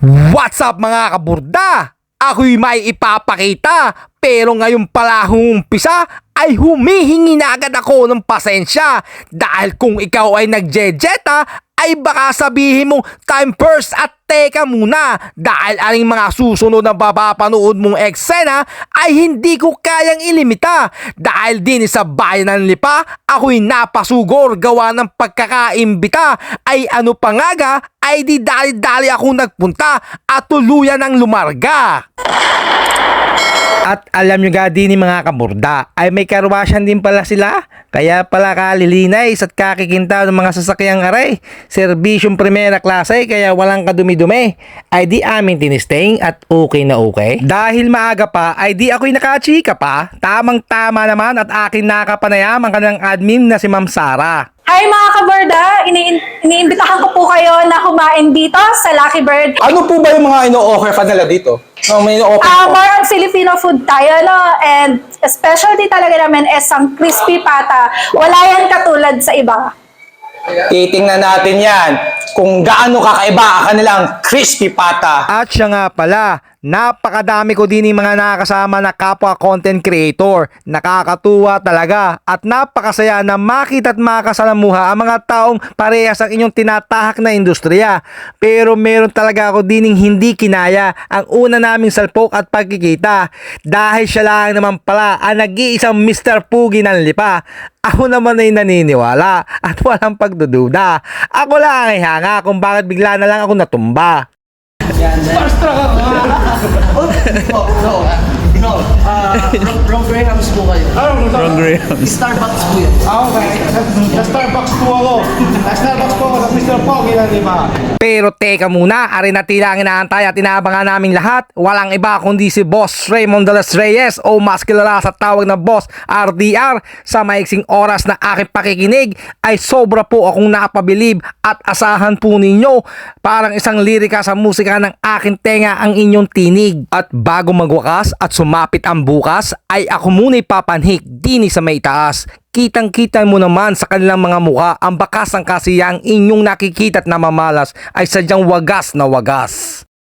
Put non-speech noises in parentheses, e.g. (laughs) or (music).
What's up mga kaburda? Ako'y may ipapakita pero ngayon pala umpisa ay humihingi na agad ako ng pasensya dahil kung ikaw ay nagjejeta ay baka sabihin mo time first at teka muna. Dahil aling mga susunod na papapanood mong eksena ay hindi ko kayang ilimita. Dahil din sa bayan ng lipa ako'y napasugor gawa ng pagkakaimbita. Ay ano pa nga ga ay di dali-dali ako nagpunta at tuluyan ng lumarga. At alam nyo ga din ni mga kaburda, ay may karwasyan din pala sila. Kaya pala kalilinay at kakikinta ng mga sasakyang aray. Serbisyong primera klase kaya walang kadumi-dumi. Ay di amin tinisteng at okay na okay. Dahil maaga pa ay di ako'y nakachika pa. Tamang tama naman at akin nakapanayam ang kanilang admin na si Ma'am Sara. Hi mga kabarda! Ini iniimbitahan ko po kayo na kumain dito sa Lucky Bird. Ano po ba yung mga ino-offer pa nila dito? No, may ino-offer Ah, po. more on Filipino food tayo, no? And specialty talaga namin is ang crispy pata. Wala yan katulad sa iba. Titingnan natin yan kung gaano kakaiba ang kanilang crispy pata. At siya nga pala, napakadami ko din yung mga nakakasama na kapwa content creator. Nakakatuwa talaga at napakasaya na makita at makasalamuha ang mga taong parehas ang inyong tinatahak na industriya. Pero meron talaga ako dining hindi kinaya ang una naming salpok at pagkikita dahil siya lang naman pala ang nag-iisang Mr. Pugi ng lipa. Ako naman ay naniniwala at walang pagdududa. Ako lang ay hanga kung bakit bigla na lang ako natumba. (laughs) No, no. Ron, Ron Graham's po kayo. Ron Graham. Starbucks po yun. Ah, okay. Sa Starbucks po ako. Sa Starbucks po ako sa Mr. Pogi na di ba? Pero teka muna, arin na tila ang inaantay at inaabangan naming lahat. Walang iba kundi si Boss Raymond de los Reyes o mas kilala sa tawag na Boss RDR. Sa maiksing oras na aking pakikinig ay sobra po akong napabilib at asahan po ninyo. Parang isang lirika sa musika ng aking tenga ang inyong tinig. At bago magwakas at sumapit ang bukas ay ako muna'y papanhik dini sa may taas. Kitang-kita mo naman sa kanilang mga mukha ang bakas ng kasiyang inyong nakikita at namamalas ay sadyang wagas na wagas.